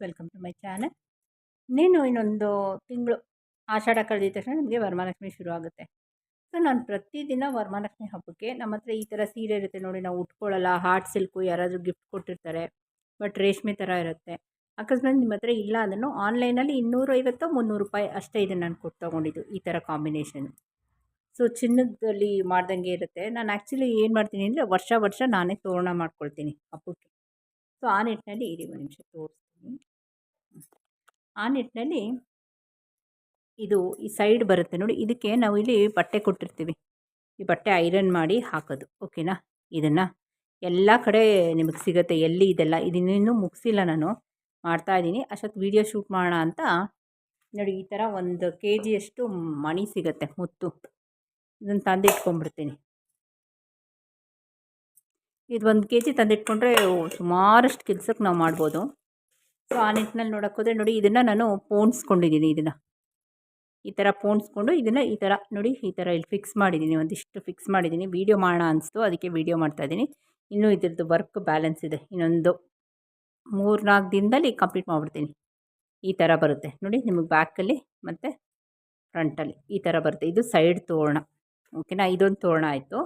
Welcome to my channel ಇನ್ನೇನು ಇನ್ನೊಂದು ತಿಂಗಳು ಆಷಾಢ ಕಳೆದ ತಕ್ಷಣ ನಮಗೆ ವರಮಹಾಲಕ್ಷ್ಮಿ ಶುರು ಆಗುತ್ತೆ. ಸೊ ನಾನು ಪ್ರತಿದಿನ ವರಮಹಾಲಕ್ಷ್ಮಿ ಹಬ್ಬಕ್ಕೆ ನಮ್ಮ ಹತ್ರ ಈ ಥರ ಸೀರೆ ಇರುತ್ತೆ ನೋಡಿ, ನಾವು ಉಟ್ಕೊಳ್ಳಲ್ಲ ಹಾರ್ಟ್ ಸಿಲ್ಕು ಯಾರಾದರೂ ಗಿಫ್ಟ್ ಕೊಟ್ಟಿರ್ತಾರೆ ಬಟ್ ರೇಷ್ಮೆ ಥರ ಇರುತ್ತೆ. ಅಕಸ್ಮಾತ್ ನಿಮ್ಮ ಹತ್ರ ಇಲ್ಲ ಅದನ್ನು ಆನ್ಲೈನಲ್ಲಿ ಇನ್ನೂರೈವತ್ತೋ ಮುನ್ನೂರು ರೂಪಾಯಿ ಅಷ್ಟೇ ಇದೆ ನಾನು ಕೊಟ್ಟು ತೊಗೊಂಡಿದ್ದು ಈ ಥರ ಕಾಂಬಿನೇಷನ್ ಸೊ ಚಿನ್ನದಲ್ಲಿ ಮಾಡ್ದಂಗೆ ಇರುತ್ತೆ. ನಾನು ಆ್ಯಕ್ಚುಲಿ ಏನು ಮಾಡ್ತೀನಿ ಅಂದರೆ ವರ್ಷ ವರ್ಷ ನಾನೇ ತೋರಣ ಮಾಡ್ಕೊಳ್ತೀನಿ ಹಬ್ಬಕ್ಕೆ. ಸೊ ಆ ನಿಟ್ಟಿನಲ್ಲಿ ಇರಿ ಒಂದು ನಿಮಿಷ ತೋರಿಸ್ತೀನಿ. ಆ ನಿಟ್ಟಿನಲ್ಲಿ ಇದು ಈ ಸೈಡ್ ಬರುತ್ತೆ ನೋಡಿ. ಇದಕ್ಕೆ ನಾವು ಇಲ್ಲಿ ಬಟ್ಟೆ ಕೊಟ್ಟಿರ್ತೀವಿ. ಈ ಬಟ್ಟೆ ಐರನ್ ಮಾಡಿ ಹಾಕೋದು. ಓಕೆನಾ ಇದನ್ನು ಎಲ್ಲ ಕಡೆ ನಿಮಗೆ ಸಿಗುತ್ತೆ. ಎಲ್ಲಿ ಇದೆಲ್ಲ? ಇದನ್ನಿನ್ನೂ ಮುಗಿಸಿಲ್ಲ ನಾನು. ಮಾಡ್ತಾ ಇದ್ದೀನಿ. ಅಷ್ಟೊತ್ತು ವೀಡಿಯೋ ಶೂಟ್ ಮಾಡೋಣ ಅಂತ. ನೋಡಿ, ಈ ಥರ ಒಂದು ಕೆ ಜಿಯಷ್ಟು ಮಣಿ ಸಿಗುತ್ತೆ, ಮುತ್ತು. ಇದನ್ನು ತಂದಿಟ್ಕೊಂಡ್ಬಿಡ್ತೀನಿ. ಇದು ಒಂದು ಕೆ ಜಿ ತಂದಿಟ್ಕೊಂಡ್ರೆ ಸುಮಾರಷ್ಟು ಕೆಲ್ಸಕ್ಕೆ ನಾವು ಮಾಡ್ಬೋದು. ಸೊ ಆ ನಿಟ್ಟಿನಲ್ಲಿ ನೋಡೋಕ್ಕೋದ್ರೆ ನೋಡಿ ಇದನ್ನು ನಾನು ಪೋಣಿಸ್ಕೊಂಡಿದ್ದೀನಿ ಇದನ್ನು. ಈ ಥರ ಪೋಣಿಸ್ಕೊಂಡು ಇದನ್ನು ಈ ಥರ ನೋಡಿ ಈ ಥರ ಇಲ್ಲಿ ಫಿಕ್ಸ್ ಮಾಡಿದ್ದೀನಿ ಒಂದಿಷ್ಟು ಫಿಕ್ಸ್ ಮಾಡಿದ್ದೀನಿ ವೀಡಿಯೋ ಮಾಡೋಣ ಅನಿಸ್ತು. ಅದಕ್ಕೆ ವೀಡಿಯೋ ಮಾಡ್ತಾಯಿದ್ದೀನಿ ಇನ್ನೂ ಇದ್ರದ್ದು ವರ್ಕ್ ಬ್ಯಾಲೆನ್ಸ್ ಇದೆ. ಇನ್ನೊಂದು ಮೂರು ನಾಲ್ಕು ದಿನದಲ್ಲಿ ಕಂಪ್ಲೀಟ್ ಮಾಡಿಬಿಡ್ತೀನಿ. ಈ ಥರ ಬರುತ್ತೆ. ನೋಡಿ ನಿಮಗೆ ಬ್ಯಾಕಲ್ಲಿ ಮತ್ತು ಫ್ರಂಟಲ್ಲಿ ಈ ಥರ ಬರುತ್ತೆ. ಇದು ಸೈಡ್ ತೋರಣ. ಓಕೆನಾ ಇದೊಂದು ತೋರಣ ಆಯಿತು.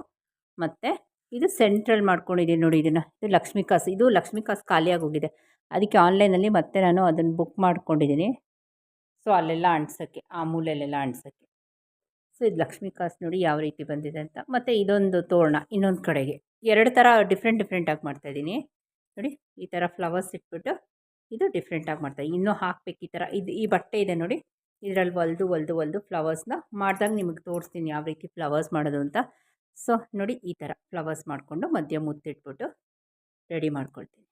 ಮತ್ತು ಇದು ಸೆಂಟ್ರಲ್ ಮಾಡ್ಕೊಂಡಿದ್ದೀನಿ ನೋಡಿ ಇದನ್ನು. ಇದು ಲಕ್ಷ್ಮೀ ಕಾಸು, ಇದು ಲಕ್ಷ್ಮೀ ಕಾಸು ಖಾಲಿಯಾಗಿ ಹೋಗಿದೆ. ಅದಕ್ಕೆ ಆನ್ಲೈನಲ್ಲಿ ಮತ್ತೆ ನಾನು ಅದನ್ನು ಬುಕ್ ಮಾಡ್ಕೊಂಡಿದ್ದೀನಿ. ಸೊ, ಅಲ್ಲೆಲ್ಲ ಅಂಟ್ಸೋಕ್ಕೆ ಆ ಮೂಲೆಯಲ್ಲೆಲ್ಲ ಅಂಟ್ಸೋಕ್ಕೆ ಸೊ, ಇದು ಲಕ್ಷ್ಮೀ ಕಾಸು ನೋಡಿ ಯಾವ ರೀತಿ ಬಂದಿದೆ ಅಂತ. ಮತ್ತು ಇದೊಂದು ತೋರಣ ಇನ್ನೊಂದು ಕಡೆಗೆ. ಎರಡು ಥರ ಡಿಫ್ರೆಂಟ್ ಡಿಫ್ರೆಂಟಾಗಿ ಮಾಡ್ತಾಯಿದ್ದೀನಿ ನೋಡಿ, ಈ ಥರ ಫ್ಲವರ್ಸ್ ಇಟ್ಬಿಟ್ಟು ಇದು ಡಿಫ್ರೆಂಟಾಗಿ ಮಾಡ್ತಾಯಿದ್ದೀನಿ ಇನ್ನೂ ಹಾಕ್ಬೇಕು ಈ ಥರ. ಇದು ಈ ಬಟ್ಟೆ ಇದೆ ನೋಡಿ, ಇದರಲ್ಲಿ ಒಲ್ದು ಒಲ್ದು ಒಲ್ದು ಫ್ಲವರ್ಸ್ನ ಮಾಡಿದಾಗ ನಿಮಗೆ ತೋರಿಸ್ತೀನಿ ಯಾವ ರೀತಿ ಫ್ಲವರ್ಸ್ ಮಾಡೋದು ಅಂತ. ಸೊ, ನೋಡಿ ಈ ಥರ ಫ್ಲವರ್ಸ್ ಮಾಡಿಕೊಂಡು ಮಧ್ಯ ಮುತ್ತಿಟ್ಬಿಟ್ಟು ರೆಡಿ ಮಾಡ್ಕೊಳ್ತೀನಿ.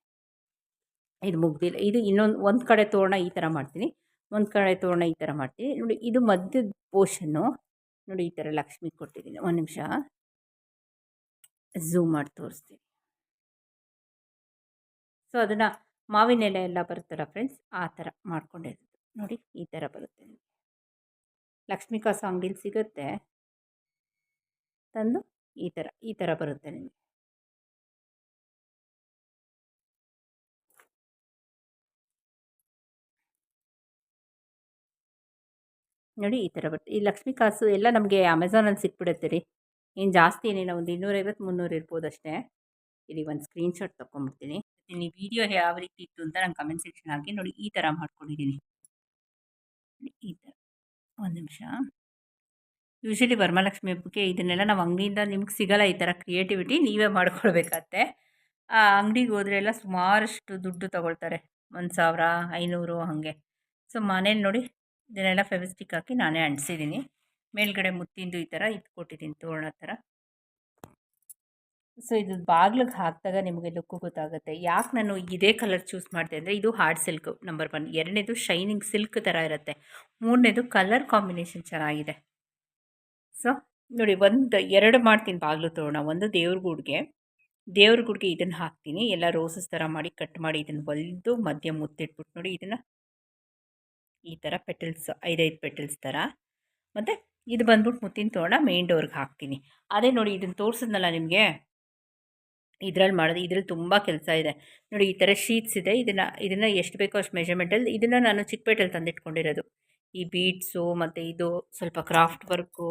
ಇದು ಮುಗ್ದಿಲ್ಲ. ಇದು ಇನ್ನೊಂದು, ಒಂದು ಕಡೆ ತೋರಣ ಈ ಥರ ಮಾಡ್ತೀನಿ. ಒಂದು ಕಡೆ ತೋರಣ ಈ ಥರ ಮಾಡ್ತೀನಿ. ನೋಡಿ, ಇದು ಮಧ್ಯದ ಪೋರ್ಷನ್ನು ನೋಡಿ, ಈ ಥರ ಲಕ್ಷ್ಮಿ ಕೊಟ್ಟಿದ್ದೀನಿ ಒಂದು ನಿಮಿಷ. ಝೂಮ್ ಮಾಡಿ ತೋರಿಸ್ತೀನಿ. ಸೊ ಅದನ್ನು ಮಾವಿನ ಎಲೆ ಎಲ್ಲ ಬರುತ್ತಲ್ಲ ಫ್ರೆಂಡ್ಸ್ ಆ ಥರ ಮಾಡ್ಕೊಂಡಿರೋದು. ನೋಡಿ, ಈ ಥರ ಬರುತ್ತೆ. ಲಕ್ಷ್ಮೀ ಕಾಸು ಅಂಗಡಿಲಿ ಸಿಗುತ್ತೆ. ತಂದು ಈ ಥರ ಈ ಥರ ಬರುತ್ತೆ ನಿಮಗೆ. ನೋಡಿ ಈ ಥರ ಬರುತ್ತೆ. ಈ ಲಕ್ಷ್ಮಿ ಕಾಸು ಎಲ್ಲ ನಮಗೆ ಅಮೆಝಾನಲ್ಲಿ ಸಿಕ್ಬಿಡುತ್ತೆ ರೀ. ಏನು ಜಾಸ್ತಿ ಏನಿಲ್ಲ, ಒಂದು ಇನ್ನೂರೈವತ್ತು ಮುನ್ನೂರು ಇರ್ಬೋದು ಅಷ್ಟೇ. ಇಲ್ಲಿ ಒಂದು ಸ್ಕ್ರೀನ್ಶಾಟ್ ತೊಗೊಂಬಿಡ್ತೀನಿ ಈ ವಿಡಿಯೋ ಯಾವ ರೀತಿ ಇತ್ತು ಅಂತ ನಾನು ಕಮೆಂಟ್ ಸೆಕ್ಷನ್ ಹಾಕಿ ನೋಡಿ, ಈ ಥರ ಮಾಡ್ಕೊಂಡಿದ್ದೀನಿ ಈ ಥರ. ಒಂದು ನಿಮಿಷ. ಯೂಶಲಿ ವರಮಹಾಲಕ್ಷ್ಮಿ ಹಬ್ಬಕ್ಕೆ ಇದನ್ನೆಲ್ಲ ನಾವು ಅಂಗಡಿಯಿಂದ ನಿಮ್ಗೆ ಸಿಗಲ್ಲ ಈ ಥರ ಕ್ರಿಯೇಟಿವಿಟಿ ನೀವೇ ಮಾಡ್ಕೊಳ್ಬೇಕತ್ತೆ. ಆ ಅಂಗಡಿಗೆ ಹೋದ್ರೆ ಎಲ್ಲ ಸುಮಾರಷ್ಟು ದುಡ್ಡು ತೊಗೊಳ್ತಾರೆ. ಒಂದು ಸಾವಿರ, ಐನೂರು, ಹಾಗೆ. ಸೊ ಮನೇಲಿ ನೋಡಿ ಇದನ್ನೆಲ್ಲ ಫೆವಿಸ್ಟಿಕ್ ಹಾಕಿ ನಾನೇ ಅಂಟಿಸಿದ್ದೀನಿ ಮೇಲ್ಗಡೆ ಮುತ್ತಿಂದು ಈ ಥರ ಇದು ಕೊಟ್ಟಿದ್ದೀನಿ ತೋರಣ ಥರ. ಸೊ, ಇದು ಬಾಗ್ಲಿಗೆ ಹಾಕಿದಾಗ ನಿಮಗೆ ಲುಕ್ಕು ಗೊತ್ತಾಗುತ್ತೆ. ಯಾಕೆ ನಾನು ಇದೇ ಕಲರ್ ಚೂಸ್ ಮಾಡಿದೆ ಅಂದರೆ ಇದು ಹಾರ್ಡ್ ಸಿಲ್ಕ್ ನಂಬರ್ ಒನ್. ಎರಡನೇದು ಶೈನಿಂಗ್ ಸಿಲ್ಕ್ ಥರ ಇರುತ್ತೆ. ಮೂರನೇದು ಕಲರ್ ಕಾಂಬಿನೇಷನ್ ಚೆನ್ನಾಗಿದೆ. ಸೊ, ನೋಡಿ ಒಂದು, ಎರಡು ಮಾಡ್ತೀನಿ ಬಾಗಿಲು ತೋರಣ. ಒಂದು ದೇವ್ರ ಗುಡ್ಗೆ. ದೇವ್ರ ಗೂಡಿಗೆ ಇದನ್ನು ಹಾಕ್ತೀನಿ. ಎಲ್ಲ ರೋಸಸ್ ಥರ ಮಾಡಿ ಕಟ್ ಮಾಡಿ ಇದನ್ನು ಹೊಲಿದು ಮಧ್ಯ ಮುತ್ತಿಟ್ಬಿಟ್ಟು ನೋಡಿ ಇದನ್ನು ಈ ಥರ ಪೆಟಲ್ಸ್ ಐದೈದು ಪೆಟಲ್ಸ್ ಥರ ಮತ್ತು ಇದು ಬಂದ್ಬಿಟ್ಟು ಮುತ್ತಿನ ತೋರಣ ಮೇನ್ ಡೋರ್ಗೆ ಹಾಕ್ತೀನಿ. ಅದೇ ನೋಡಿ ಇದನ್ನು ತೋರಿಸಿದ್ನಲ್ಲ ನಿಮಗೆ? ಇದ್ರಲ್ಲಿ ಮಾಡೋದು, ಇದ್ರಲ್ಲಿ ತುಂಬ ಕೆಲಸ ಇದೆ. ನೋಡಿ ಈ ಥರ ಶೀಟ್ಸ್ ಇದೆ. ಇದನ್ನು ಇದನ್ನು ಎಷ್ಟು ಬೇಕೋ ಅಷ್ಟು ಮೆಷರ್ಮೆಂಟಲ್ಲಿ ಇದನ್ನು ನಾನು ಚಿಕ್ಕಪೇಟೆಯಲ್ಲಿ ತಂದಿಟ್ಕೊಂಡಿರೋದು. ಈ ಬೀಟ್ಸು ಮತ್ತು ಇದು ಸ್ವಲ್ಪ ಕ್ರಾಫ್ಟ್ ವರ್ಕು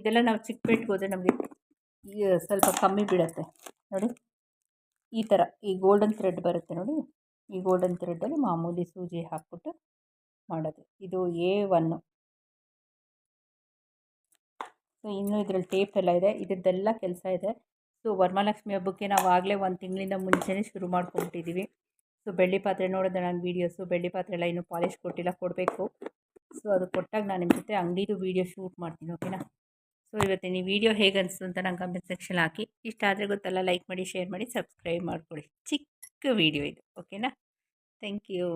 ಇದೆಲ್ಲ ನಾವು ಚಿಕ್ಕಪೇಟೆಗೆ ಹೋದರೆ ನಮಗೆ ಸ್ವಲ್ಪ ಕಮ್ಮಿ ಬೀಳುತ್ತೆ. ನೋಡಿ, ಈ ಥರ ಈ ಗೋಲ್ಡನ್ ಥ್ರೆಡ್ ಬರುತ್ತೆ ನೋಡಿ. ಈ ಗೋಲ್ಡನ್ ಥ್ರೆಡ್ಡಲ್ಲಿ ಮಾಮೂಲಿ ಸೂಜಿ ಹಾಕ್ಬಿಟ್ಟು ಮಾಡೋದು. ಇದು ಎ ಒನ್ನು ಸೊ, ಇನ್ನೂ ಇದರಲ್ಲಿ ಟೇಪ್ ಎಲ್ಲ ಇದೆ. ಇದ್ರದ್ದೆಲ್ಲ ಕೆಲಸ ಇದೆ. ಸೊ, ವರಮಹಾಲಕ್ಷ್ಮಿ ಹಬ್ಬಕ್ಕೆ ನಾವು ಆಗಲೇ ಒಂದು ತಿಂಗಳಿಂದ ಮುಂಚೆನೇ ಶುರು ಮಾಡ್ಕೊಂಬಿಟ್ಟಿದ್ದೀವಿ ಸೊ, ಬೆಳ್ಳಿ ಪಾತ್ರೆ ನೋಡಿದೆ ನಾನು ವೀಡಿಯೋಸು ಬೆಳ್ಳಿ ಪಾತ್ರೆ ಎಲ್ಲ ಇನ್ನೂ ಪಾಲಿಷ್ ಕೊಟ್ಟಿಲ್ಲ, ಕೊಡಬೇಕು. ಸೊ, ಅದು ಕೊಟ್ಟಾಗ ನಾನು ನಿಮ್ಮ ಜೊತೆ ಅಂಗಡಿದು ವೀಡಿಯೋ ಶೂಟ್ ಮಾಡ್ತೀನಿ ಓಕೆನಾ ಸೊ ಇವತ್ತಿನ ಈ ವಿಡಿಯೋ ಹೇಗೆ ಅನಿಸ್ತು ಅಂತ ನಂಗೆ ಕಮೆಂಟ್ ಸೆಕ್ಷನ್ ಹಾಕಿ. ಇಷ್ಟ ಆದರೆ ಗೊತ್ತಲ್ಲ ಲೈಕ್ ಮಾಡಿ ಶೇರ್ ಮಾಡಿ ಸಬ್ಸ್ಕ್ರೈಬ್ ಮಾಡಿಕೊಡಿ ಚಿಕ್ಕ ವೀಡಿಯೋ ಇದು ಓಕೆನಾ ಥ್ಯಾಂಕ್ ಯು